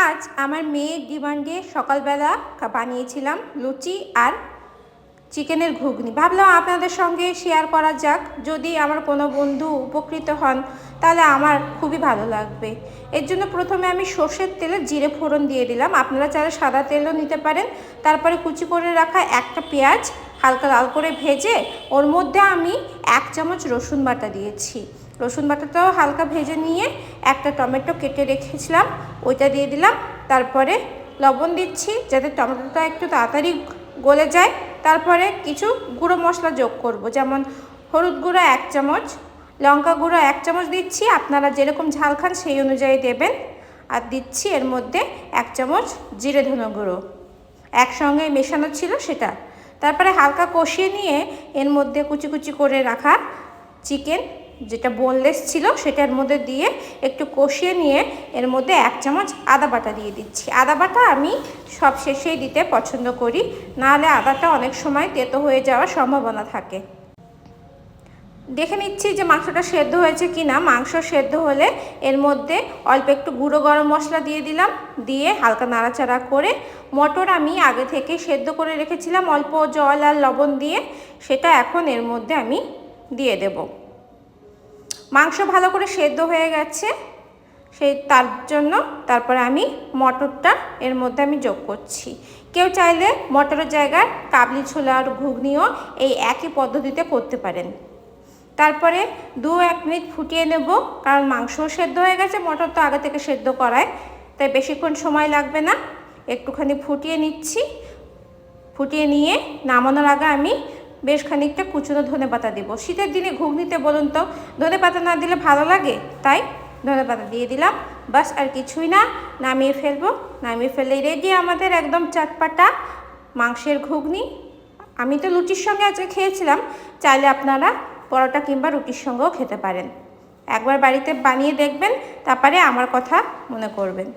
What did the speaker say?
আজ আমার মেয়ের ডিমান্ডে সকালবেলা বানিয়েছিলাম লুচি আর চিকেনের ঘুগনি। ভাবলাম আপনাদের সঙ্গে শেয়ার করা যাক। যদি আমার কোনো বন্ধু উপকৃত হন, তাহলে আমার খুবই ভালো লাগবে। এর জন্য প্রথমে আমি সর্ষের তেলে জিরে ফোড়ন দিয়ে দিলাম। আপনারা চাইলে সাদা তেলও নিতে পারেন। তারপরে কুচি করে রাখা একটা পেঁয়াজ হালকা লাল করে ভেজে ওর মধ্যে আমি এক চামচ রসুন বাটা দিয়েছি। রসুন বাটাটাও হালকা ভেজে নিয়ে একটা টমেটো কেটে রেখেছিলাম, ওইটা দিয়ে দিলাম, তারপরে লবণ দিচ্ছি যাতে টমেটোটা একটু তাড়াতাড়ি গলে যায়। তারপরে কিছু গুঁড়ো মশলা যোগ করব, যেমন হলুদ গুঁড়ো এক চামচ, লঙ্কা গুঁড়ো এক চামচ দিচ্ছি, আপনারা যেরকম ঝাল খান সেই অনুযায়ী দেবেন। আর দিচ্ছি এর মধ্যে এক চামচ জিরে ধনে গুঁড়ো। একসঙ্গে মেশানো ছিল সেটা। তারপরে হালকা কষিয়ে নিয়ে এর মধ্যে কুচি কুচি করে রাখা চিকেন যেটা বোনলেস ছিল সেটার মধ্যে দিয়ে একটু কষিয়ে নিয়ে এর মধ্যে এক চামচ আদা বাটা দিয়ে দিচ্ছি। আদা বাটা আমি সব শেষেই দিতে পছন্দ করি। নাহলে আদাটা অনেক সময় তেতো হয়ে যাওয়ার সম্ভাবনা থাকে। দেখে নিচ্ছি যে মাংসটা সেদ্ধ হয়েছে কি না মাংস সেদ্ধ হলে এর মধ্যে অল্প একটু গুঁড়ো গরম মশলা দিয়ে দিলাম। দিয়ে হালকা নাড়াচাড়া করে মটর আমি আগে থেকে সেদ্ধ করে রেখেছিলাম, অল্প জল আর লবণ দিয়ে। সেটা এখন এর মধ্যে আমি দিয়ে দেব। মাংস ভালো করে সেদ্ধ হয়ে গেছে। সেই তার জন্য তারপরে আমি মটরটা এর মধ্যে আমি যোগ করছি। কেউ চাইলে মটরের জায়গায় কাবলি ছোলার ঘুগনিও এই একই পদ্ধতিতে করতে পারেন। তারপরে দু এক মিনিট ফুটিয়ে নেব, কারণ মাংসও সেদ্ধ হয়ে গেছে, মটর তো আগে থেকে সেদ্ধ করায়, তাই বেশিক্ষণ সময় লাগবে না। একটুখানি ফুটিয়ে নিচ্ছি। ফুটিয়ে নিয়ে নামানোর আগে আমি বেশ খানিকটা কুচনো ধনে পাতা দেবো। শীতের দিনে ঘুগনিতে বলুন তো, ধনে পাতা না দিলে ভালো লাগে? তাই ধনে পাতা দিয়ে দিলাম। বাস, আর কিছুই না, নামিয়ে ফেলব। নামিয়ে ফেললেই রেডি আমাদের একদম চাটপাটা মাংসের ঘুগনি। আমি তো লুচির সঙ্গে আজকে খেয়েছিলাম, চাইলে আপনারা পরোটা কিংবা রুটির সঙ্গেও খেতে পারেন। একবার বাড়িতে বানিয়ে দেখবেন, তারপরে আমার কথা মনে করবেন।